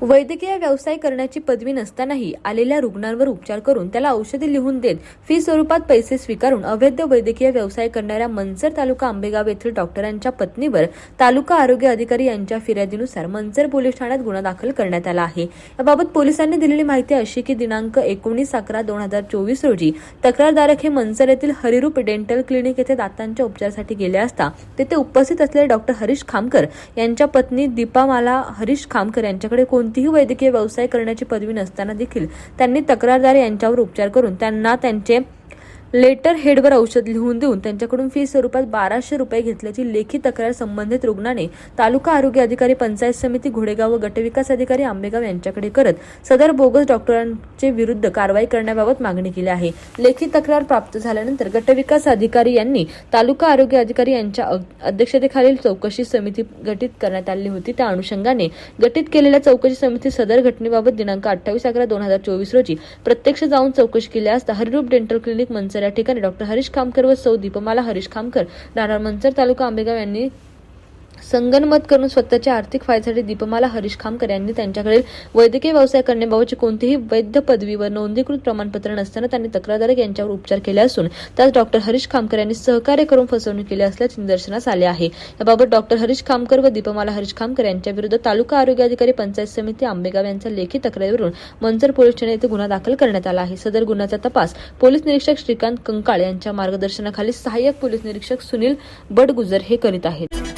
वैद्यकीय व्यवसाय करण्याची पदवी नसतानाही आलेल्या रुग्णांवर उपचार करून त्याला औषधी लिहून देत फी स्वरूपात पैसे स्वीकारून अवैध वैद्यकीय व्यवसाय करणाऱ्या मनसर तालुका आंबेगाव येथील डॉक्टरांच्या पत्नीवर तालुका आरोग्य अधिकारी यांच्या फिर्यादीनुसार मनसर पोलीस ठाण्यात गुन्हा दाखल करण्यात आला आहे. याबाबत पोलिसांनी दिलेली माहिती अशी की दिनांक एकोणीस अकरा दोन हजार चोवीस रोजी तक्रारदारक हे मनसर येथील हरिरूप डेंटल क्लिनिक येथे दातांच्या उपचारासाठी गेले असता तेथे उपस्थित असलेले डॉक्टर हरीश खामकर यांच्या पत्नी दीपामाला हरीश खामकर यांच्याकडे कोण कोणतीही वैद्यकीय व्यवसाय करण्याची पदवी नसताना देखील त्यांनी तक्रारदार यांच्यावर उपचार करून त्यांना त्यांचे लेटर हेडवर औषध लिहून देऊन त्यांच्याकडून फी स्वरूपात बाराशे रुपये घेतल्याची लेखी तक्रार संबंधित रुग्णाने तालुका आरोग्य अधिकारी पंचायत समिती घोडेगाव व गटविकास अधिकारी आंबेगाव यांच्याकडे करत सदर बोगस डॉक्टरांचे विरुद्ध कारवाई करण्याबाबत मागणी केली आहे. लेखी तक्रार प्राप्त झाल्यानंतर गटविकास अधिकारी यांनी तालुका आरोग्य अधिकारी यांच्या अध्यक्षतेखालील चौकशी समिती गठीत करण्यात आली होती. त्या अनुषंगाने गठीत केलेल्या चौकशी समिती सदर घटनेबाबत दिनांक अठ्ठावीस अकरा दोन हजार चोवीस रोजी प्रत्यक्ष जाऊन चौकशी केल्यास असता हरिरूप डेंटल क्लिनिक मंच या ठिकाणी डॉक्टर हरीश खामकर व सौ दीपमाला हरीश खामकर. नारळ मंचर तालुका आंबेगाव यांनी संगनमत करून स्वतःच्या आर्थिक फायद्यासाठी दीपमाला हरीश खामकर यांनी त्यांच्याकडील वैद्यकीय व्यवसाय करण्याबाबतची कोणतीही वैद्य पदवी व नोंदणीकृत प्रमाणपत्र नसताना त्यांनी तक्रारदारक यांच्यावर उपचार केले असून त्यास डॉक्टर हरीश खामकर यांनी सहकार्य करून फसवणूक केली असल्याचे निदर्शनास आले आहे. याबाबत डॉक्टर हरीश खामकर व दीपमाला हरीश खामकर यांच्या विरुद्ध तालुका आरोग्य अधिकारी पंचायत समिती आंबेगाव यांच्या लेखी तक्रारीवरून मंचर पोलीस ठाणे येथे गुन्हा दाखल करण्यात आला आहे. सदर गुन्ह्याचा तपास पोलीस निरीक्षक श्रीकांत कंकाळ यांच्या मार्गदर्शनाखाली सहाय्यक पोलीस निरीक्षक सुनील बडगुजर हे करीत आहेत.